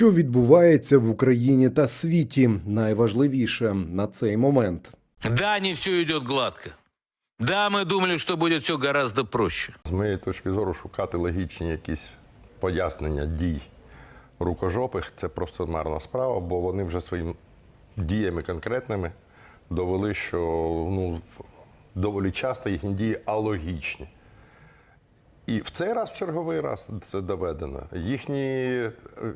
Що відбувається в Україні та світі, найважливіше на цей момент. Да, не все идет гладко. Да, мы думали, что будет все гораздо проще. З моєї точки зору, шукати логічні якісь пояснення дій рукожопих це просто марна справа, бо вони вже своїми діями конкретними довели, що ну, в- доволі часто їхні дії алогічні. І в цей раз, в черговий раз, це доведено. Їхні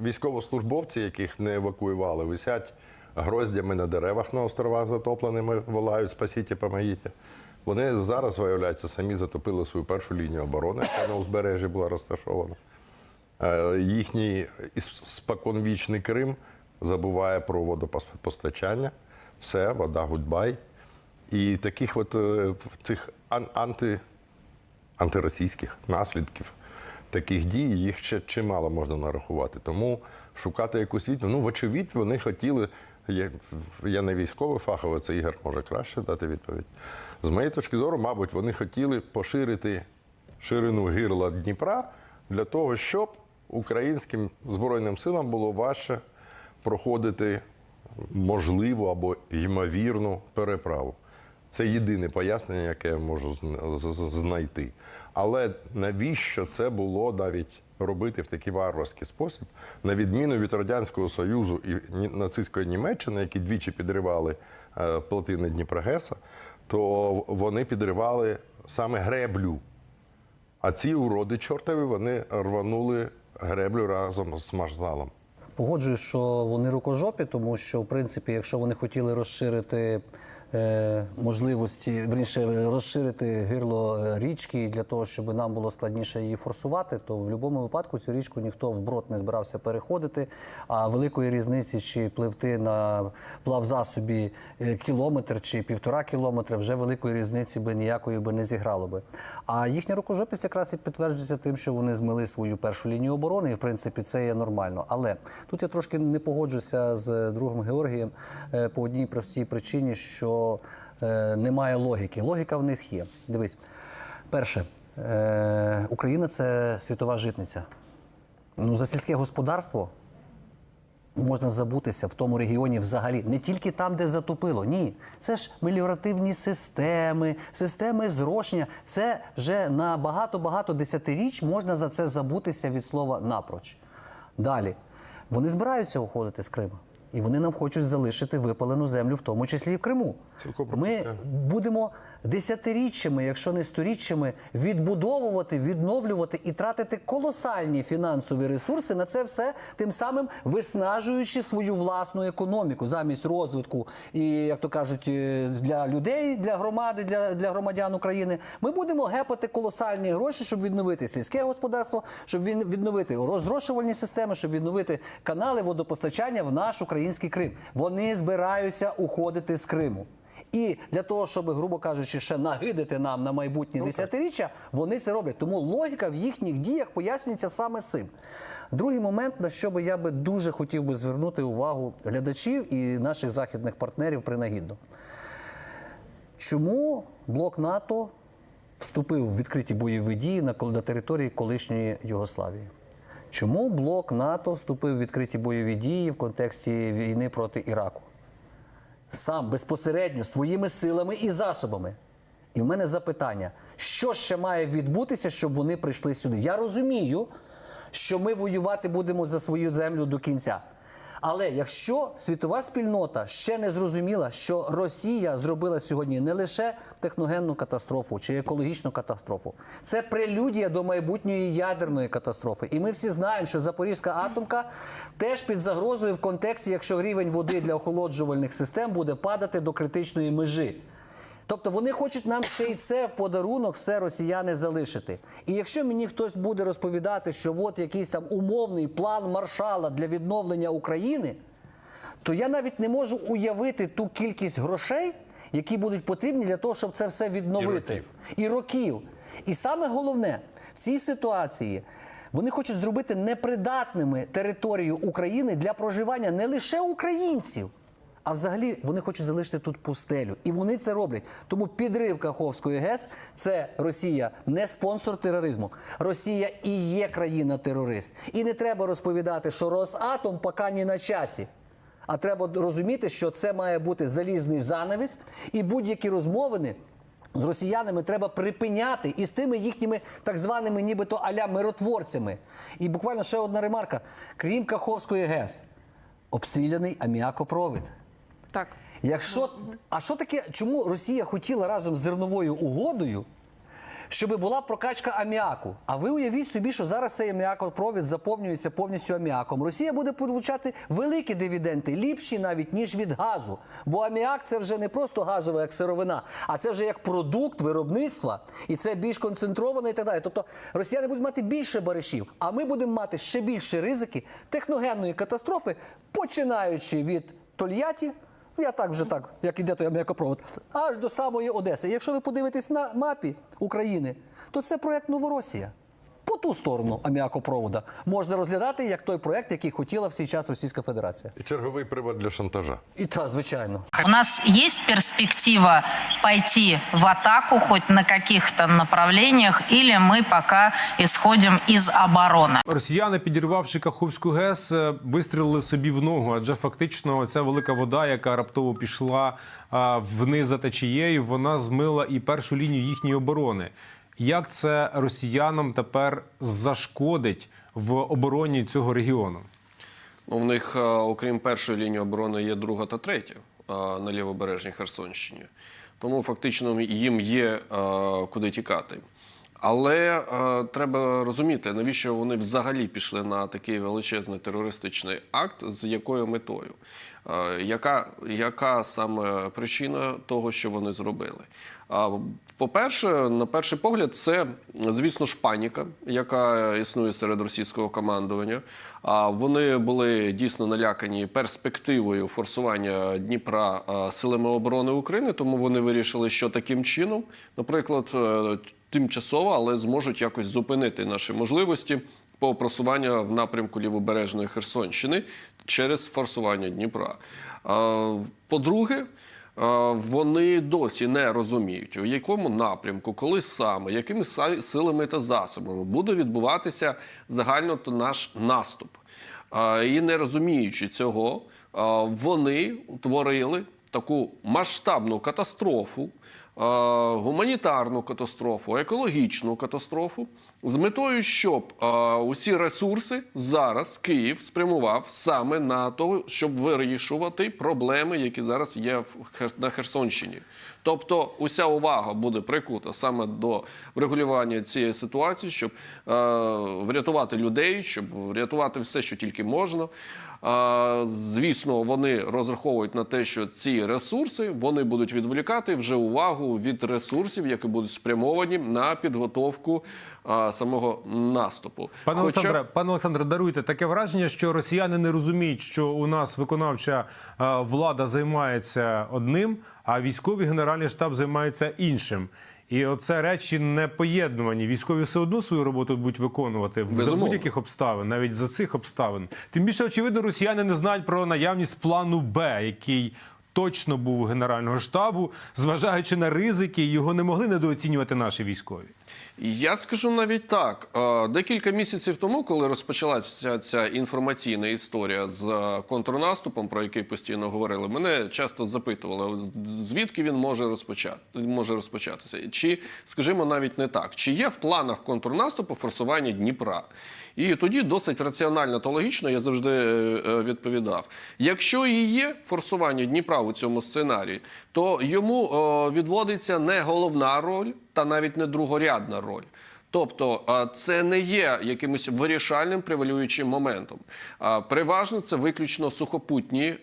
військовослужбовці, яких не евакуювали, висять гроздями на деревах на островах затопленими, волають спасіть, помогіть. Вони зараз, виявляється, самі затопили свою першу лінію оборони, яка на узбережжі була розташована. Е, Їхній споконвічний Крим забуває про водопостачання. Все, вода гудбай. І таких от е, цих ан- анти, антиросійських наслідків таких дій їх ще чимало можна нарахувати. Тому шукати якусь відповідь. Ну, вочевидь, вони хотіли. Я, я не військовий фаховець, це Ігор може краще дати відповідь. З моєї точки зору, мабуть, вони хотіли поширити ширину гирла Дніпра для того, щоб українським збройним силам було важче проходити можливу або ймовірну переправу. Це єдине пояснення, яке я можу знайти. Але навіщо це було навіть робити в такий варварський спосіб, на відміну від Радянського Союзу і нацистської Німеччини, які двічі підривали е, плотини Дніпрогеса, то вони підривали саме греблю. А ці уроди чортові вони рванули греблю разом з маршалом. Погоджуюсь, що вони рукожопі, тому що, в принципі, якщо вони хотіли розширити можливості, верніше, розширити гирло е, річки для того, щоб нам було складніше її форсувати, то в будь-якому випадку цю річку ніхто вброд не збирався переходити. А великої різниці, чи пливти на плавзасобі е, кілометр чи півтора кілометра, вже великої різниці би ніякої би не зіграло би. А їхня рукожопість якраз і підтверджується тим, що вони змили свою першу лінію оборони, і в принципі це є нормально. Але тут я трошки не погоджуся з другом Георгієм е, по одній простій причині, що е, немає логіки. Логіка в них є. Дивись, перше, е, Україна це світова житниця. Ну, за сільське господарство можна забутися в тому регіоні взагалі не тільки там, де затопило. Ні, це ж меліоративні системи, системи зрошення. Це вже на багато-багато десятиріч можна за це забутися від слова напроч. Далі вони збираються уходити з Криму. І вони нам хочуть залишити випалену землю, в тому числі і в Криму. Цілком Ми будемо десятиріччями, якщо не сторіччями, відбудовувати, відновлювати і тратити колосальні фінансові ресурси на це все, тим самим виснажуючи свою власну економіку замість розвитку і, як то кажуть, е, для людей, для громади, для, для громадян України. Ми будемо гепати колосальні гроші, щоб відновити сільське господарство, щоб відновити розрошувальні системи, щоб відновити канали водопостачання в наш український Крим. Вони збираються уходити з Криму. І для того, щоб, грубо кажучи, ще нагидити нам на майбутнє десятиріччя, вони це роблять. Тому логіка в їхніх діях пояснюється саме цим. Другий момент, на що би я би дуже хотів би звернути увагу глядачів і наших західних партнерів принагідно. Чому блок НАТО вступив в відкриті бойові дії на, на території колишньої Югославії? Чому блок НАТО вступив в відкриті бойові дії в контексті війни проти Іраку? Сам безпосередньо своїми силами і засобами. І в мене запитання: що ще має відбутися, щоб вони прийшли сюди? Я розумію, що ми воювати будемо за свою землю до кінця. Але якщо світова спільнота ще не зрозуміла, що Росія зробила сьогодні не лише техногенну катастрофу чи екологічну катастрофу, це прелюдія до майбутньої ядерної катастрофи. І ми всі знаємо, що Запорізька атомка теж під загрозою в контексті, якщо рівень води для охолоджувальних систем буде падати до критичної межі. Тобто вони хочуть нам ще й це в подарунок все росіяни залишити. І якщо мені хтось буде розповідати, що от якийсь там умовний план маршала для відновлення України, то я навіть не можу уявити ту кількість грошей, які будуть потрібні для того, щоб це все відновити. І років. І саме головне в цій ситуації. Вони хочуть зробити непридатними територію України для проживання не лише українців, А взагалі вони хочуть залишити тут пустелю. І вони це роблять. Тому підрив Каховської ГЕС це Росія не спонсор тероризму. Росія і є країна-терорист. І не треба розповідати, що Росатом поки не на часі. А треба розуміти, що це має бути залізний занавіс, і будь-які розмовини з росіянами треба припиняти і з тими їхніми так званими, нібито аля миротворцями. І буквально ще одна ремарка: крім Каховської ГЕС, обстріляний аміакопровід. Так. Якщо а що таке, чому Росія хотіла разом з зерновою угодою, щоб була прокачка аміаку? А ви уявіть собі, що зараз цей аміакопровід заповнюється повністю аміаком. Росія буде получати великі дивіденди, ліпші навіть ніж від газу. Бо аміак це вже не просто газова як сировина, а це вже як продукт виробництва, і це більш концентровано і так далі. Тобто росіяни будуть мати більше баришів, а ми будемо мати ще більше ризики техногенної катастрофи, починаючи від Тольятті. Ну, Я так вже так, як іде той м'якопровод, аж до самої Одеси. Якщо ви подивитесь на мапі України, то це проект Новоросія. По ту сторону аміакопровода можна розглядати як той проект, який хотіла в свій час Російська Федерація. І черговий привод для шантажа. І та, звичайно. У нас есть перспектива пойти в атаку хоть на каких-то направлениях, или мы пока исходим из обороны? Росіяни, підірвавши Каховську ГЕС, е, вистрілили собі в ногу, адже фактично ця велика вода, яка раптово пішла вниз за течією, вона змила і першу лінію їхньої оборони. Як це росіянам тепер зашкодить в обороні цього регіону? Ну, в них, е, окрім першої лінії оборони, є друга та третя е, на лівобережній Херсонщині. Тому фактично їм є е, куди тікати. Але е, треба розуміти, навіщо вони взагалі пішли на такий величезний терористичний акт, з якою метою? Е, яка, яка саме причина того, що вони зробили? А, По-перше, на перший погляд, це, звісно ж, паніка, яка існує серед російського командування. А вони були дійсно налякані перспективою форсування Дніпра силами оборони України, тому вони вирішили, що таким чином, наприклад, е, тимчасово, але зможуть якось зупинити наші можливості по просуванню в напрямку лівобережної Херсонщини через форсування Дніпра. По-друге, Е, вони досі не розуміють, у якому напрямку, коли саме, якими силами та засобами буде відбуватися загально наш наступ. Е, І не розуміючи цього, е, вони утворили таку масштабну катастрофу, е, гуманітарну катастрофу, екологічну катастрофу з метою, щоб е, усі ресурси зараз Київ спрямував саме на того, щоб вирішувати проблеми, які зараз є в на Херсонщині. Тобто, уся увага буде прикута саме до врегулювання цієї ситуації, щоб е, врятувати людей, щоб врятувати все, що тільки можна. Е, звісно, вони розраховують на те, що ці ресурси вони будуть відволікати вже увагу від ресурсів, які будуть спрямовані на підготовку е, самого наступу. Пане Хоча- Олександре, пане Олександре, даруйте таке враження, що росіяни не розуміють, що у нас виконавча е, влада займається одним, а військовий генеральний штаб займається іншим. І оце речі не поєднувані. Військові все одно свою роботу будуть виконувати в- за будь-яких обставин, навіть за цих обставин. Тим більше, очевидно, росіяни не знають про наявність плану Б, який точно був генерального штабу, зважаючи на ризики, його не могли недооцінювати наші військові. Я скажу навіть так. Е, Декілька місяців тому, коли розпочалася ця інформаційна історія з е, контрнаступом, про який постійно говорили, мене часто запитували, звідки він може розпочати може розпочатися. Чи, скажімо, навіть не так, чи є в планах контрнаступу форсування Дніпра? І тоді досить раціонально та логічно я завжди е, е, відповідав: якщо і є форсування Дніпра у цьому сценарії, то йому е, відводиться не головна роль та навіть не другорядна роль. Тобто це не є якимось вирішальним превалюючим моментом. Переважно це виключно сухопутні,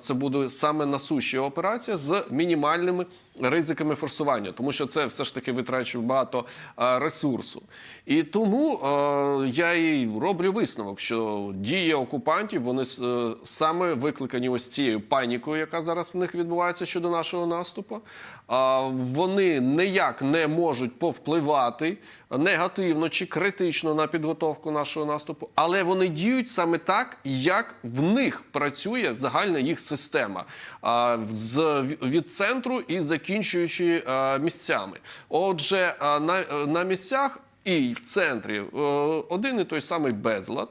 це буде саме на суші операція з мінімальними ризиками форсування, тому що це все ж таки витрачує багато е, ресурсу. І тому е, я і роблю висновок, що дії окупантів вони е, саме викликані ось цією панікою, яка зараз в них відбувається щодо нашого наступу. Вони ніяк не можуть повпливати негативно чи критично на підготовку нашого наступу, але вони діють саме так, як в них працює загальна їх система з від центру і закінчуючи місцями. Отже, на, на місцях. І в центрі е, один і той самий безлад,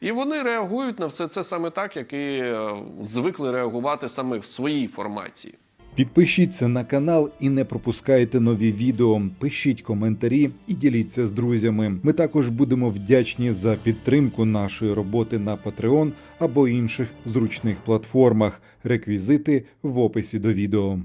і вони реагують на все це саме так, як і е, звикли реагувати саме в своїй формації. Підпишіться на канал і не пропускайте нові відео. Пишіть коментарі і діліться з друзями. Ми також будемо вдячні за підтримку нашої роботи на Patreon або інших зручних платформах. Реквізити в описі до відео.